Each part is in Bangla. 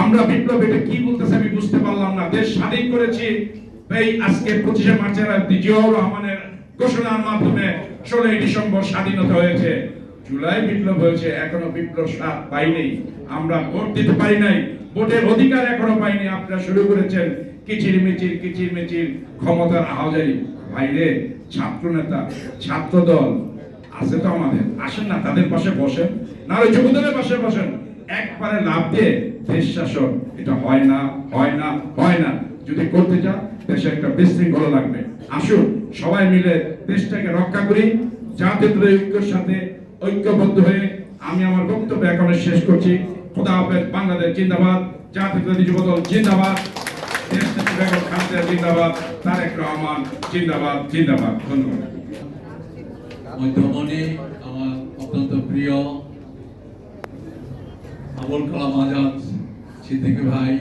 আমরা বিপ্লব এটা কি বলতেছে আমি বুঝতে পারলাম না। দেশ স্বাধীন করেছি। এই আজকে পঁচিশে মার্চের জিয়াউর রহমানের ঘোষণার মাধ্যমে ষোলোই ডিসেম্বর স্বাধীনতা হয়েছে। জুলাই বিপ্লব হয়েছে, এখনও বিপ্লব স্বাদ পাইনি। আমরা ভোট দিতে পারি নাই, ভোটের অধিকার এখনও পাইনি। আপনারা শুরু করেছেন কিচির মিচির কিচির মিচির ক্ষমতার আহাজারি। বাইরে ছাত্র নেতা ছাত্র দল আছে তো আমাদের। আসেন না, তাদের পাশে বসেন। না ওই যুবদলের পাশে বসেন। একবারে লাভ দিয়ে দেশ শাসন এটা হয় না হয় না হয় না। যদি করতে চান দেশে একটা বিশৃঙ্খলা লাগবে। আসুন, সবাই মিলে দেশটাকে রক্ষা করি জাতীয় ঐক্যের সাথে ঐক্যবদ্ধ হয়ে আমি আমার বক্তব্য এখন শেষ করছি। খোদা হাফেজ, বাংলাদেশ জিন্দাবাদ জাতীয় যুবদল জিন্দাবাদ আমার অত্যন্ত প্রিয়, আবুল কালাম আজাদ ভাই,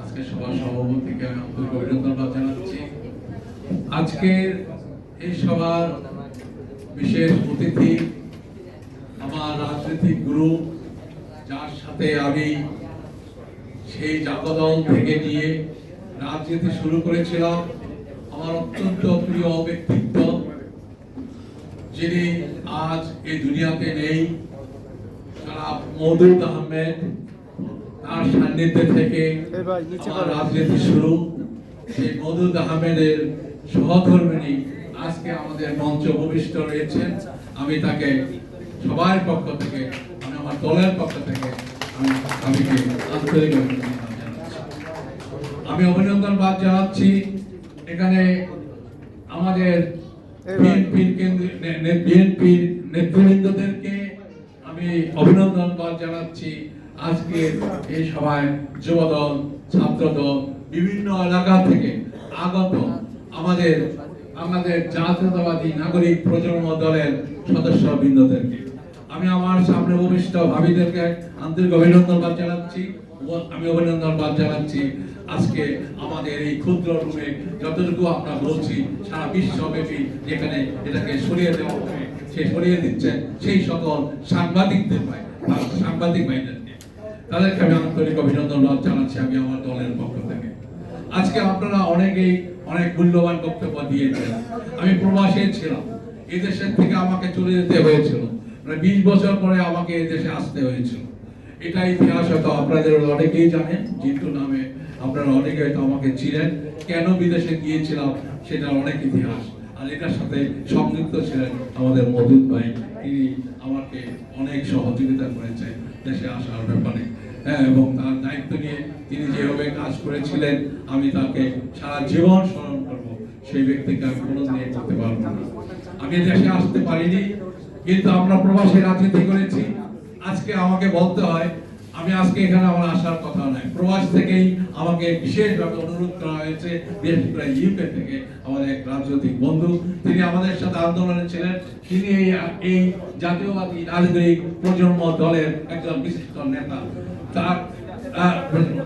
আজকে সভাপতিকে আমি আন্তরিক জানাচ্ছি। আজকের এই সভার বিশেষ অতিথি আমার রাজনৈতিক গ্রুপ যার সাথে আমি সেই জাগদল থেকে নিয়ে রাজনীতি শুরু করেছিলাম। আমার অত্যন্ত প্রিয় ব্যক্তিত্ব, যিনি আজ এই দুনিয়াতে নেই, জনাব আহমেদ। তার সান্নিধ্যে থেকে আমার রাজনীতি শুরু। সেই মৌদুদ আহমেদের সহধর্মিনী আজকে আমাদের মঞ্চ উপবিষ্ট রয়েছেন। আমি তাকে সবার পক্ষ থেকে আমি আমার দলের পক্ষ থেকে আমি আন্তরিক অভিনন্দন জানাচ্ছি। আমি অভিনন্দন বাদ জানাচ্ছি। এখানে আমাদের বিএনপির বিএনপির নেতৃবৃন্দদেরকে আমি অভিনন্দন বাদ জানাচ্ছি। আজকে এই সভায় যুবদল, ছাত্রদল, বিভিন্ন এলাকা থেকে আগত আমাদের আমাদের জাতীয়তাবাদী নাগরিক প্রজন্ম দলের সদস্য বৃন্দদেরকে আমি আমার সামনে উপবিষ্ট ভাবিদেরকে আন্তরিক অভিনন্দন বাদ জানাচ্ছি আমি অভিনন্দন বাদ জানাচ্ছি আজকে আমাদের এই ক্ষুদ্র রুমে যতটুকু আমরা বলছি, সারা বিশ্বব্যাপী যেখানে এটাকে সরিয়ে দেওয়া হবে, সে সরিয়ে দিচ্ছেন সেই সকল সাংবাদিকদের ভাই সাংবাদিক ভাইদেরকে তাদেরকে আমি আন্তরিক অভিনন্দন জানাচ্ছি আমি আমার দলের পক্ষ থেকে। আজকে আপনারা অনেকেই অনেক মূল্যবান বক্তব্য দিয়েছেন। আমি প্রবাসে ছিলাম। এই দেশের থেকে আমাকে চলে যেতে হয়েছিল। মানে বিশ বছর পরে আমাকে এই দেশে আসতে হয়েছিল। এটা ইতিহাস হয়তো আপনাদের অনেকেই জানেন জিন্টু নামে আপনারা অনেকে হয়তো আমাকে ছিলেন কেন বিদেশে গিয়েছিলাম, সেটার অনেক ইতিহাস। আর এটার সাথে সংযুক্ত ছিলেন আমাদের মধুদ ভাই। তিনি আমাকে অনেক সহযোগিতা করেছেন দেশে আসার ব্যাপারে। হ্যাঁ এবং তার দায়িত্ব নিয়ে তিনি যেভাবে কাজ করেছিলেন, আমি তাকে সারা জীবন স্মরণ করব। সেই ব্যক্তিকে আমি কোনোদিন করতে পারব না। আমি দেশে আসতে পারিনি, কিন্তু আমরা প্রবাসী রাজনীতি করেছি। আজকে আমাকে বলতে হয় আমি আজকে এখানে আমার আসার কথা নয়। প্রবাস থেকেই আমাকে বিশেষভাবে অনুরোধ করা হয়েছে বিশেষ করে ইউকে থেকে আমাদের এক রাজনৈতিক বন্ধু, তিনি আমাদের সাথে আন্দোলনে ছিলেন। তিনি এই এই জাতীয়বাদী রাজনৈতিক প্রজন্ম দলের একজন বিশিষ্ট নেতা। তার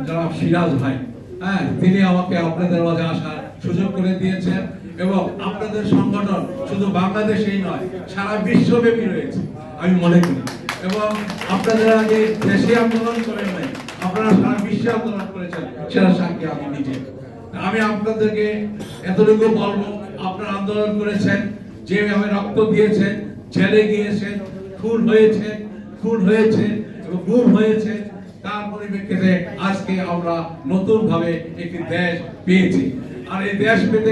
জনাব সিরাজ ভাই। হ্যাঁ তিনি আমাকে আপনাদের মাঝে আসার সুযোগ করে দিয়েছেন এবং আপনাদের সংগঠন শুধু বাংলাদেশেই নয়, সারা বিশ্বব্যাপী রয়েছে, আমি মনে করি। এবং আপনাদের আগে দেশে আন্দোলন করেন নাই, আপনারা সারা বিশ্বে আন্দোলন করেছেন, সেটা সাক্ষী আমি নিজে। আমি আপনাদেরকে এতটুকু বলব, আপনারা আন্দোলন করেছেন, যেভাবে রক্ত দিয়েছেন জেলে গিয়েছেন খুন হয়েছে খুন হয়েছে এবং গুম হয়েছে, তার পরিপ্রেক্ষিতে আজকে আমরা নতুন ভাবে একটি দেশ পেয়েছি। আর এই দেশ পেতে